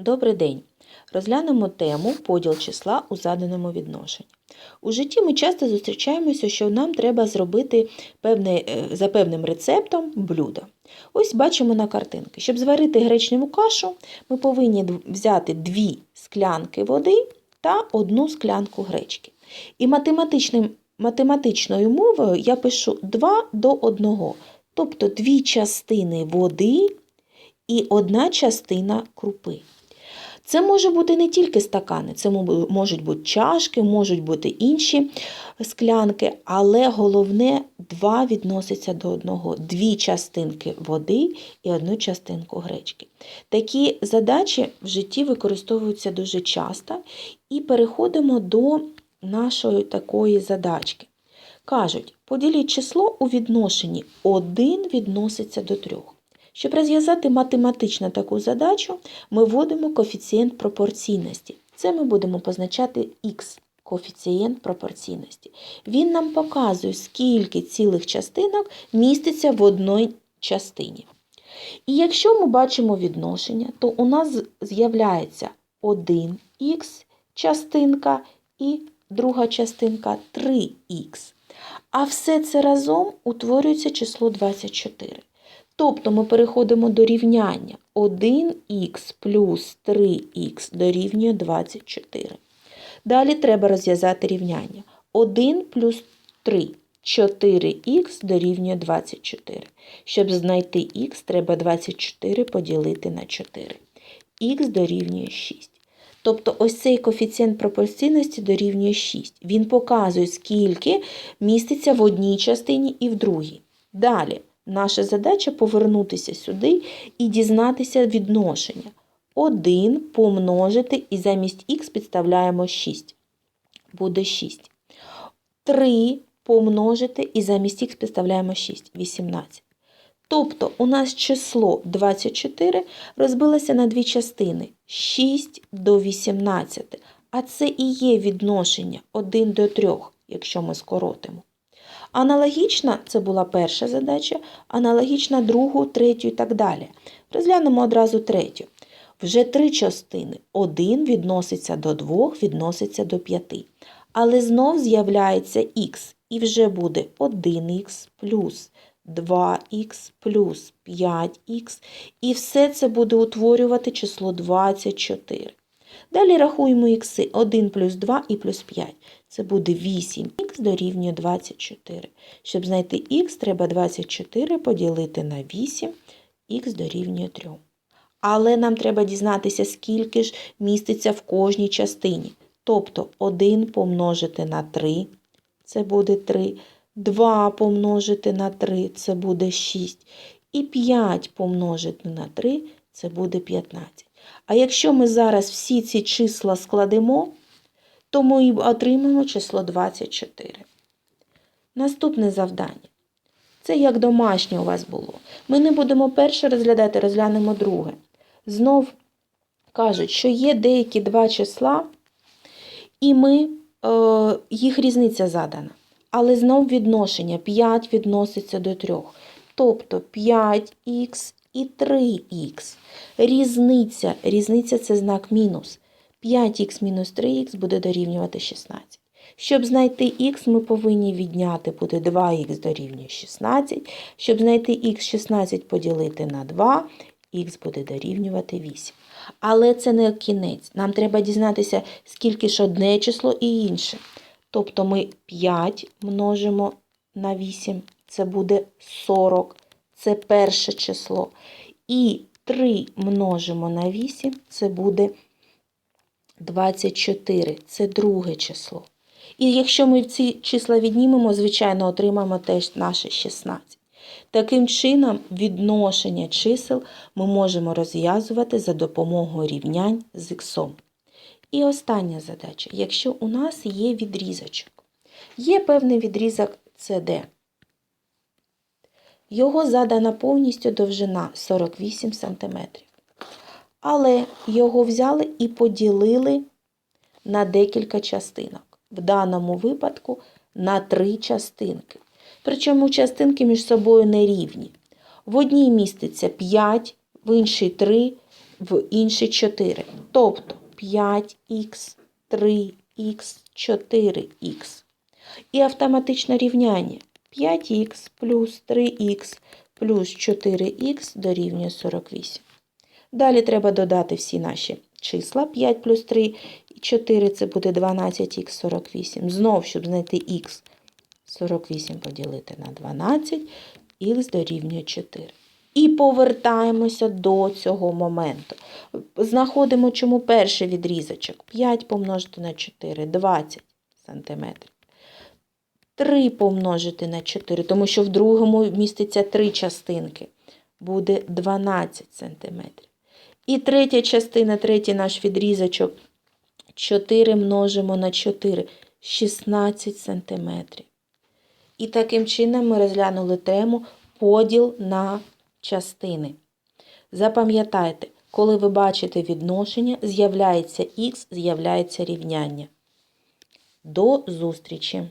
Добрий день! Розглянемо тему поділ числа у заданому відношенні. У житті ми часто зустрічаємося, що нам треба зробити певне, е, за певним рецептом блюдо. Ось бачимо на картинки. Щоб зварити гречневу кашу, ми повинні взяти дві склянки води та одну склянку гречки. І математичним, математичною мовою я пишу 2 до 1, тобто дві частини води і одна частина крупи. Це може бути не тільки стакани, це можуть бути чашки, можуть бути інші склянки, але головне два відносяться до одного: дві частинки води і одну частинку гречки. Такі задачі в житті використовуються дуже часто, і переходимо до нашої такої задачки. Кажуть, поділіть число у відношенні 1 відноситься до 3. Щоб розв'язати математично таку задачу, ми вводимо коефіцієнт пропорційності. Це ми будемо позначати х, коефіцієнт пропорційності. Він нам показує, скільки цілих частинок міститься в одній частині. І якщо ми бачимо відношення, то у нас з'являється 1х частинка і друга частинка 3х. А все це разом утворюється число 24. Тобто ми переходимо до рівняння 1х плюс 3х дорівнює 24. Далі треба розв'язати рівняння 1 плюс 3 4х дорівнює 24. Щоб знайти х, треба 24 поділити на 4. х дорівнює 6. Тобто ось цей коефіцієнт пропорційності дорівнює 6. Він показує, скільки міститься в одній частині і в другій. Далі. Наша задача повернутися сюди і дізнатися відношення. 1 помножити і замість х підставляємо 6. Буде 6. 3 помножити і замість х підставляємо 6. 18. Тобто у нас число 24 розбилося на дві частини 6 до 18. А це і є відношення 1 до 3, якщо ми скоротимо. Аналогічна це була перша задача, аналогічна другу, третю і так далі. Розглянемо одразу третю. Вже три частини. Один відноситься до двох, відноситься до п'яти. Але знов з'являється х, і вже буде 1х плюс 2х плюс 5х, і все це буде утворювати число 24. Далі рахуємо х 1 плюс 2 і плюс 5. Це буде 8х дорівнює 24. Щоб знайти х, треба 24 поділити на 8, х дорівнює 3. Але нам треба дізнатися, скільки ж міститься в кожній частині. Тобто 1 помножити на 3, це буде 3, 2 помножити на 3, це буде 6, і 5 помножити на 3, це буде 15. А якщо ми зараз всі ці числа складемо, то ми і отримаємо число 24. Наступне завдання. Це як домашнє у вас було. Ми не будемо перше розглядати, розглянемо друге. Знов кажуть, що є деякі два числа, і ми, е, їх різниця задана. Але знов відношення 5 відноситься до 3. Тобто 5х і 3х. Різниця, різниця це знак мінус. 5х мінус 3х буде дорівнювати 16. Щоб знайти х, ми повинні відняти буде 2х дорівнює 16. Щоб знайти х 16 поділити на 2, х буде дорівнювати 8. Але це не кінець. Нам треба дізнатися, скільки ж одне число і інше. Тобто ми 5 множимо на 8, це буде 40, це перше число. І 3 множимо на 8, це буде 24, це друге число. І якщо ми ці числа віднімемо, звичайно, отримаємо теж наше 16. Таким чином, відношення чисел ми можемо розв'язувати за допомогою рівнянь з іксом. І остання задача. Якщо у нас є відрізочок, є певний відрізок CD. Його задана повністю довжина 48 см. Але його взяли і поділили на декілька частинок. В даному випадку на три частинки. Причому частинки між собою не рівні. В одній міститься 5, в іншій 3, в інші 4. Тобто 5х, 3х, 4х. І автоматичне рівняння 5х плюс 3х плюс 4х дорівнює 48. Далі треба додати всі наші числа 5 плюс 3 і 4 це буде 12х 48. Знов, щоб знайти х 48 поділити на 12, х дорівнює 4. І повертаємося до цього моменту. Знаходимо, чому перший відрізочок. 5 помножити на 4 – 20 см. 3 помножити на 4, тому що в другому міститься 3 частинки. Буде 12 см. І третя частина, третій наш відрізочок. 4 множимо на 4 – 16 см. І таким чином ми розглянули тему поділ на частини. Запам'ятайте, коли ви бачите відношення, з'являється х, з'являється рівняння. До зустрічі!